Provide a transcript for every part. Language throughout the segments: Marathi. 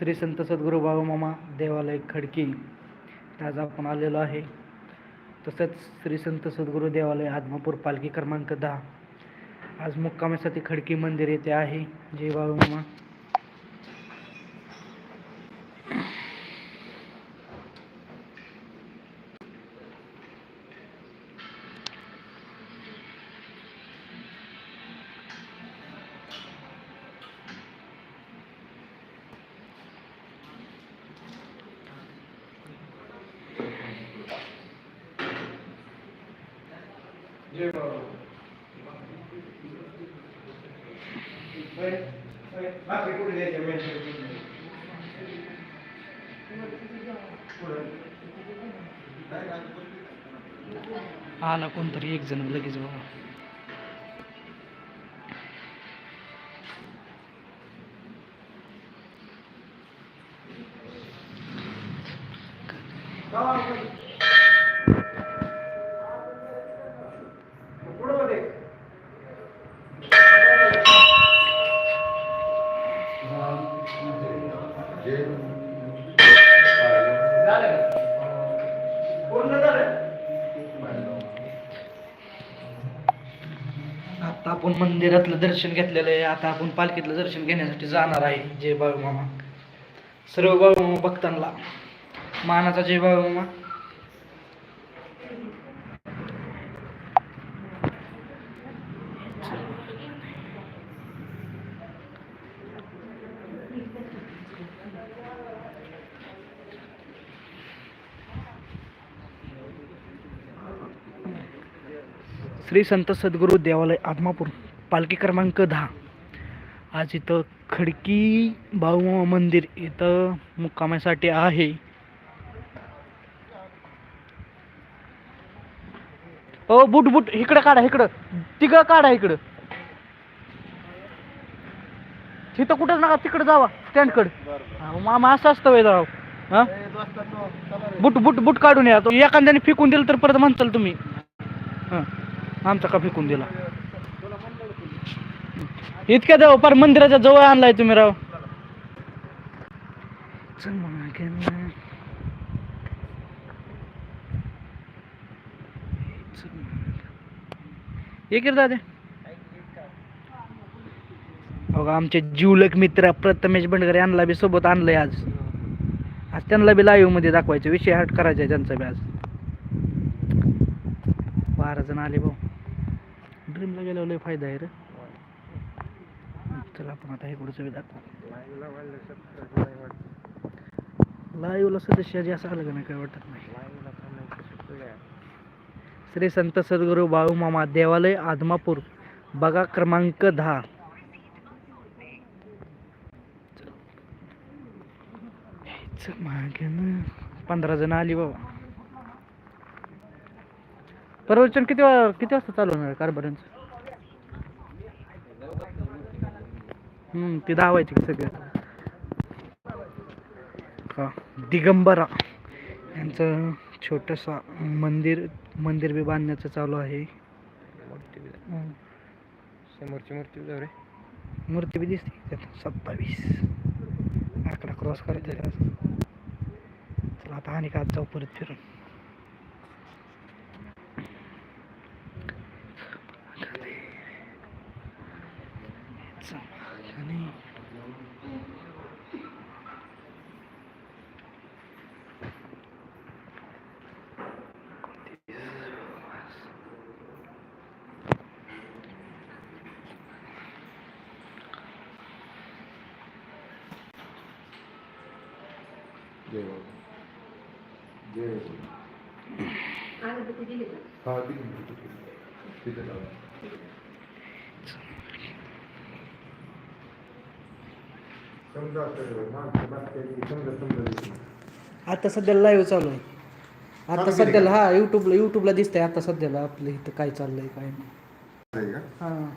श्री संत सद्गुरू बाळूमामा देवालय खडकी. आज आपण आलेलो आहे. तसंच श्री संत सद्गुरू देवालय आदमापूर पालखी क्रमांक दहा. आज मुक्कामासाठी खडकी मंदिर येथे आहे. जय बाळूमामा आला कोणतरी एक जण लगेच बघा. मंदिरातलं दर्शन घेतलेलं आहे. आता आपण पालखीतलं दर्शन घेण्यासाठी जाणार आहे. जय बाळूमामा सर्व बाळूमामा भक्तांना मानाचा जय बाळूमामा श्री संत सद्गुरू देवालय आदमापूर. पालखी क्रमांक दहा. आज इथं खडकी भाऊ मंदिर इथं मुक्कामासाठी आहे. ओ बुट बुट इकडं काढा इकडं. तिकडं काढा इकडं. तिथं कुठं नका तिकडं जावा स्टँडकडं मामा असं असतं वेळ राव. हा? बुट बुट बुट काढून या. एखाद्याने फेकून दिलं तर परत म्हणताल तुम्ही. हां आमचा का फेकून दिला? इतक्या देव पार मंदिराच्या जवळ आणलाय तुम्ही राव. ये रे दादा. बघा आमचे जीवलक मित्र प्रथमेश बंडकर यांना बी सोबत आणलंय आज. आज त्यांना बी लाईव्हमध्ये दाखवायचं विषय हट करायचा त्यांचा बी आज. बारा जण आले भाऊ. ड्रीमला गेल्यावर लय फायदा आहे रे. चला आपण आता हे पुढचं बी दाखवू. लाईव्हला सदस्य जे असं आलं का नाही काय वाटत नाही? श्री संत सद्गुरू बाळूमामा देवालय आदमापूर. बघा क्रमांक दहा. हेच मागे ना. पंधरा जण आली बाबा. प्रवचन किती किती वाजता चालू होणार कारभारांचं हम्म ते दावायचे की सगळे? दिगंबरा. यांचं छोटंसं मंदिर मंदिर बी बांधण्याचं चालू आहे. समोरची मूर्ती रे. मूर्ती बी दिसते त्यात? सत्तावीस. आकडा क्रॉस करायचा. चला आता आणि का जाऊ परत फिरून आणि जय बाबा जय हा तिथे. आता सध्याला लाईव्ह चालू आहे. आता सध्याला? हा युट्यूबला युट्यूबला दिसतंय आता सध्याला आपलं इथं काय चाललंय काय नाही. आहे का? हां.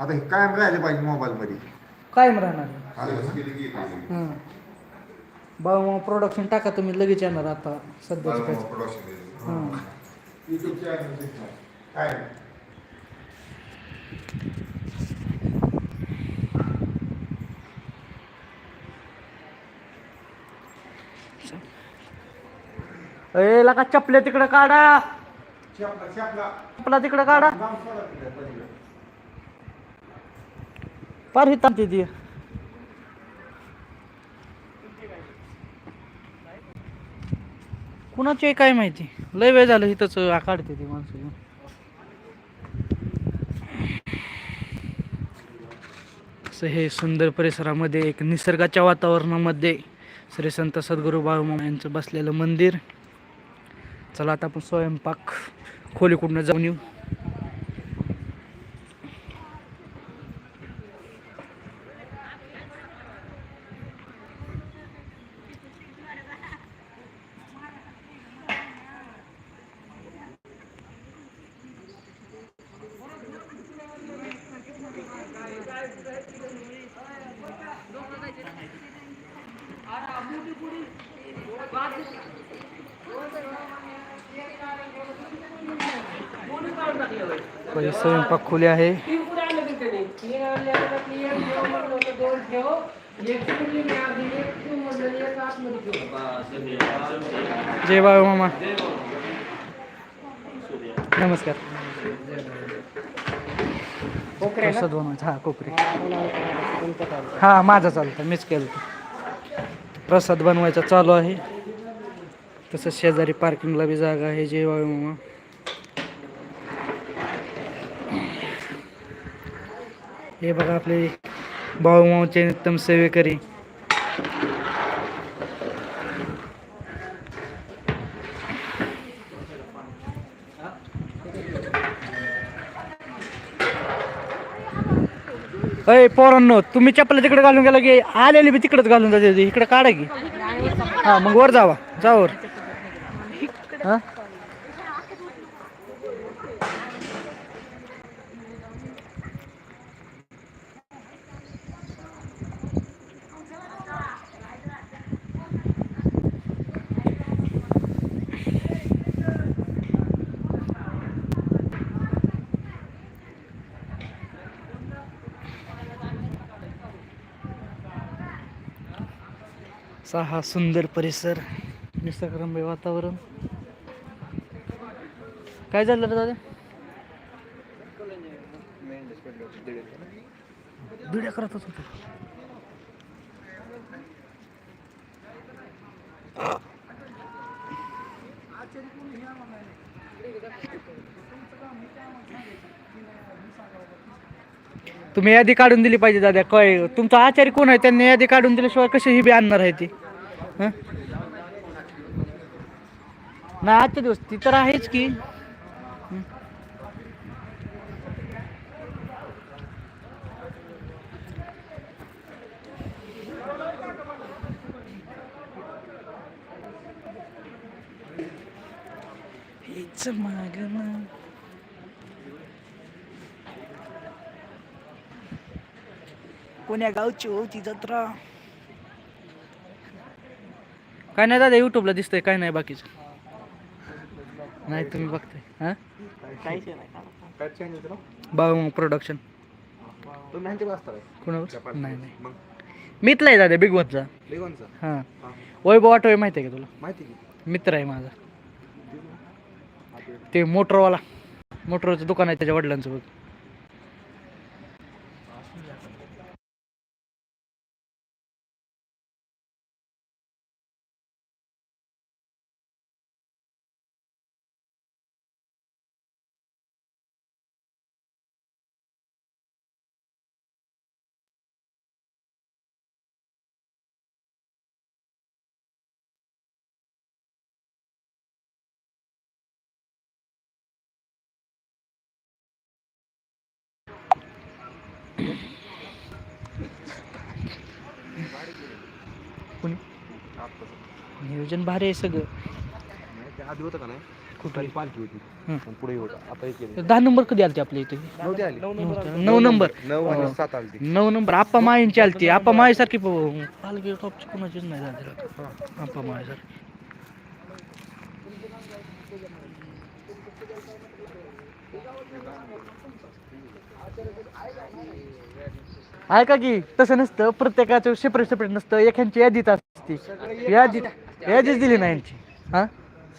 आता हे कायम राहिले पाहिजे मोबाईल मध्ये. कायम राहणार. बाबा प्रोडक्शन टाका तुम्ही लगेच येणार आता सध्या हां. काय? ए लका चपल्या तिकडे काढा. चपला तिकडे काढा. पार हिता तिथे कुणाची काय माहिती. लय वेळ झालं इथंच आ, काढते ती माणसं येऊन. असं हे सुंदर परिसरामध्ये एक निसर्गाच्या वातावरणामध्ये श्री संत सद्गुरू बाळूमामा यांचं बसलेलं मंदिर. चला आता आपण स्वयंपाक खोलीकडून जाऊन येऊ. पहिले स्वयंपाक खोली आहे? जय बाबा मामा. नमस्कार. प्रसाद बनवायचा हा कोकरे. हा माझा चालतं. मीच केलं होतं. प्रसाद बनवायचा चालू आहे. तसंच शेजारी पार्किंगला बी जागा आहे बाबा मामा. हे बघा आपले बाळूमावचे उत्तम सेवेकरी. अय पोरांनो तुम्ही चप्पल तिकडे घालून गेला की आलेली बी तिकडेच घालून जाते इकडे काढा की. हा मग वर जावा जावर. हा? असा हा सुंदर परिसर निसर्गरम्य वातावरण. काय झालं रे दादा? बिड्या करतच होतो. तुम्ही यादी काढून दिली पाहिजे दादा काय तुमचा आचार्य कोण आहे? त्यांनी यादी काढून दिल्याशिवाय कशी ही बी आणणार आहे ती? नाही आजच्या दिवस ती तर आहेच की. हं? कोण्या गावची होती जत्रा? काय नाही दादा युट्यूबला दिसतंय काय नाही बाकीचं. नाही तुम्ही बघताय हा? काय चॅनल प्रोडक्शन कोणावर? नाही नाही. मग मित्र आहे दादा बिग वनचा हा हां. वैभव आहे माहिती आहे का तुला? माहिती मित्र आहे माझा. ते मोटरवाला. मोटरचं दुकान आहे त्याच्या वडिलांचं नियोजन भारी आहे सगळं. ते आधी होतं का नाही? पालखी होती. हं. पण पुढे होता. आता एक केली दहा नंबर कधी आलते आपल्या इथे? नऊ नंबर नऊ नऊ नंबर. आप्पा माईंची आलती. आप्पा माईसारखी प- पालखी टॉपची कोणाचीच नाही झाली. आप्पा माईसारखी. ऐका की तसं नसतं. प्रत्येकाचं सेपरेट सेपरेट नसतं. एखाद्याची यादीत असते. यादीत याचीच दिली नाही यांची. हा?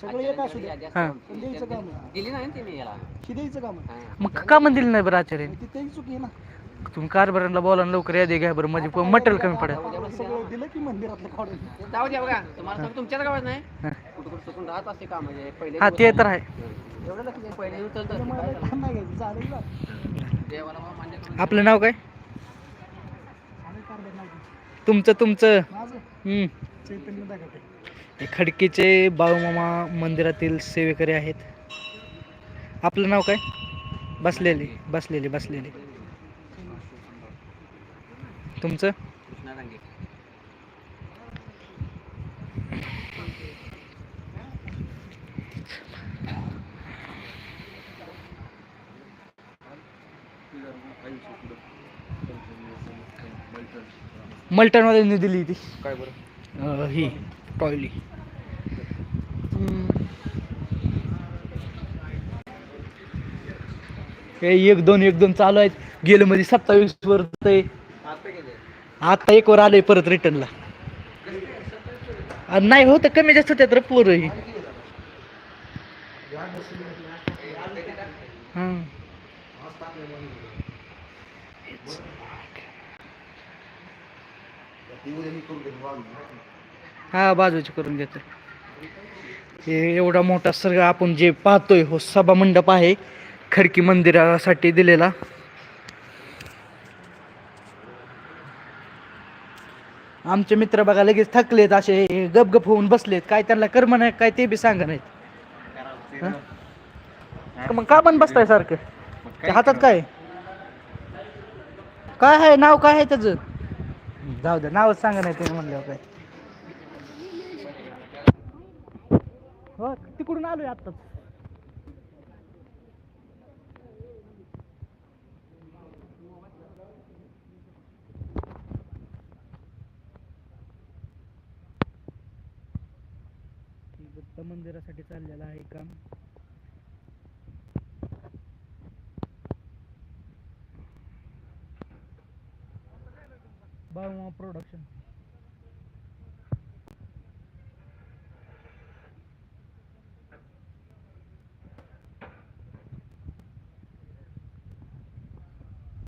सगळं एक असू द्या. हा. पण द्यायचं काम. आहे. दिली नाही ना तिने याला. ही द्यायचं काम. आहे. मग का म्हणून दिली नाही बरं आचार्य तुम्ही कारभाराला बोला लवकर यादी घ्या बरं. म्हणजे मटेरियल कमी पडेल. सगळं दिलं की मंदिरातलं काढून. ते जाऊ द्या बघा. तुम्हाला सांगतो तुमच्याच गावात नाही? हा. कुठं कुठं चुकून राहत असते काम म्हणजे पहिले हा ते तर आहे. एवढं लक्ष द्या, पहिले उचलत आपलं नाव काय? तुमचं तुमचं. हम्म. खडकीचे बाळूमामा मंदिरातील सेवेकरी आहेत. आपलं नाव काय? बसलेली बसलेली बसलेली. तुमचं? मल्टनवाल्यांनी दिली ती. काय बरं? ही टॉयली. एक दोन एक दोन चालू आहेत. गेलं मध्ये सत्तावीस वर आता एक वर आलंय परत रिटर्नला नाही होतं कमी जास्त त्यात रे हा बाजूची करून घेतो हे एवढा मोठा सगळं आपण जे पाहतोय हो सभा मंडप आहे खडकी मंदिरासाठी दिलेला. आमचे मित्र बघा लगेच थकलेत असे गपगप होऊन बसलेत. काय त्यांना कर्म नाही काय ते बी सांगा नाहीत? मग का पण बसताय सारखं? हातात काय? काय आहे? नाव काय आहे त्याचं? जाऊ द्या नावच सांगा नाही तुम्ही म्हणल्यावर काय. हो तिकडून आलोय आत्ताच. दत्त मंदिरासाठी चाललेलं आहे काम. बाळूमा प्रोडक्शन